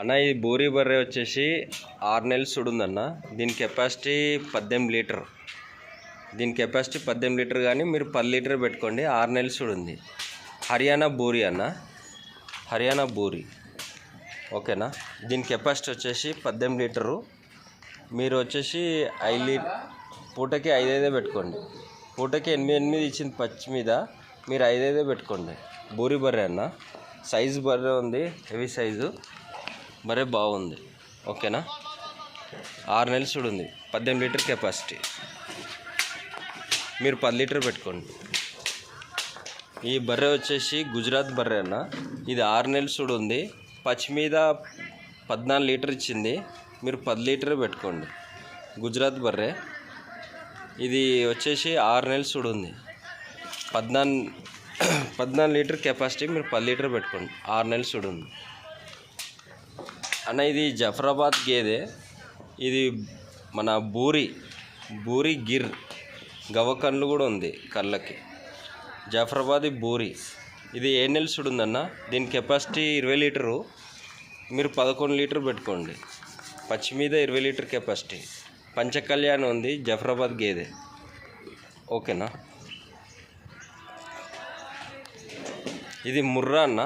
అన్న ఈ బోరీ బర్రె వచ్చేసి ఆరు నెలలు చూడుందన్న దీని కెపాసిటీ పద్దెనిమిది లీటర్. దీని కెపాసిటీ పద్దెనిమిది లీటర్ కానీ మీరు పది లీటర్ పెట్టుకోండి ఆరు నెలలు సుడుంది. హర్యానా బోరీ అన్న. హర్యానా బోరీ. ఓకేనా? దీని కెపాసిటీ వచ్చేసి పద్దెనిమిది లీటరు. మీరు వచ్చేసి ఐదు లీ పూటకి ఐదైదే పెట్టుకోండి. పూటకి ఎనిమిది ఎనిమిది ఇచ్చింది పచ్చి మీద మీరు ఐదైదే పెట్టుకోండి. బూరి బర్రె అన్న. సైజు బర్రె ఉంది హెవీ సైజు. మరే బాగుంది. ఓకేనా? ఆరు నెలలు చూడుంది పద్దెనిమిది లీటర్ కెపాసిటీ మీరు పది లీటర్ పెట్టుకోండి. ఈ బర్రె వచ్చేసి గుజరాత్ బర్రె అన్న. ఇది ఆరు నెలలు చూడుంది పచ్చి మీద పద్నాలుగు లీటర్ ఇచ్చింది. మీరు పది లీటర్ పెట్టుకోండి. గుజరాత్ బర్రె. ఇది వచ్చేసి ఆరు నెలలు చూడుంది పద్నాలుగు పద్నాలుగు లీటర్ కెపాసిటీ మీరు పది లీటర్ పెట్టుకోండి. ఆరు నెలలు చూడుంది అన్న ఇది జఫరాబాద్ గేదె. ఇది మన బూరి బూరి గిర్ గవ్వ కళ్ళు కూడా ఉంది కళ్ళకి. జాఫరాబాద్ బూరి. ఇది ఏ నెలలు చూడుందన్న దీని కెపాసిటీ ఇరవై లీటరు. మీరు పదకొండు లీటర్ పెట్టుకోండి. పచ్చి మీద ఇరవై లీటర్ కెపాసిటీ. పంచకళ్యాణ్ ఉంది జఫరాబాద్ గేదె. ఓకేనా? ఇది ముర్రా అన్న.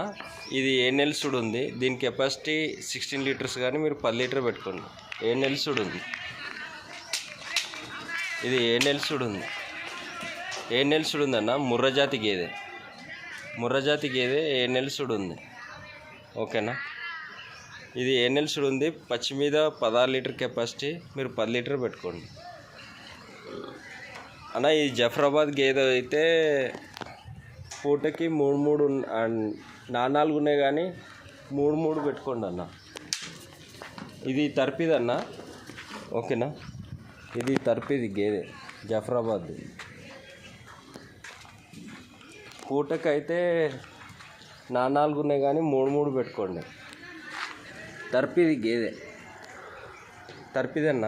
ఇది ఏ నెలలు ఉంది. దీని కెపాసిటీ సిక్స్టీన్ లీటర్స్ కానీ మీరు పది లీటర్ పెట్టుకోండి. ఏ నెలలు ఉంది. ఇది ఏ నెలలు ఉంది. ఏ నెలలు ఉందన్న ముర్రజాతి గేదె. ముర్రజాతి గేదె ఏ నెలలు ఉంది. ఓకేనా? ఇది ఏ నెలలు ఉంది. పచ్చి మీద పదహారు లీటర్ కెపాసిటీ మీరు పది లీటర్ పెట్టుకోండి. అన్న ఈ జఫరాబాద్ గేదె అయితే పూటకి మూడు మూడు నా నాలుగు ఉన్నాయి కానీ మూడు మూడు పెట్టుకోండి అన్న. ఇది తర్పిది అన్న ఓకేనా? ఇది తర్పిది గేదె జఫరాబాద్ పూటకైతే అయితే నా నాలుగు ఉన్నాయి కానీ మూడు మూడు పెట్టుకోండి. తర్పిది గేదె. తర్పిది అన్న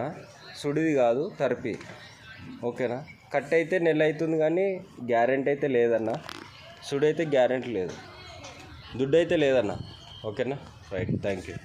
సుడిది కాదు తర్పి. ఓకేనా? కట్ అయితే నెల అవుతుంది కానీ గ్యారెంటీ అయితే లేదన్నా. సుడైతే గ్యారెంటీ లేదు. దుడ్డు అయితే లేదన్న. ఓకేనా? రైట్. Thank you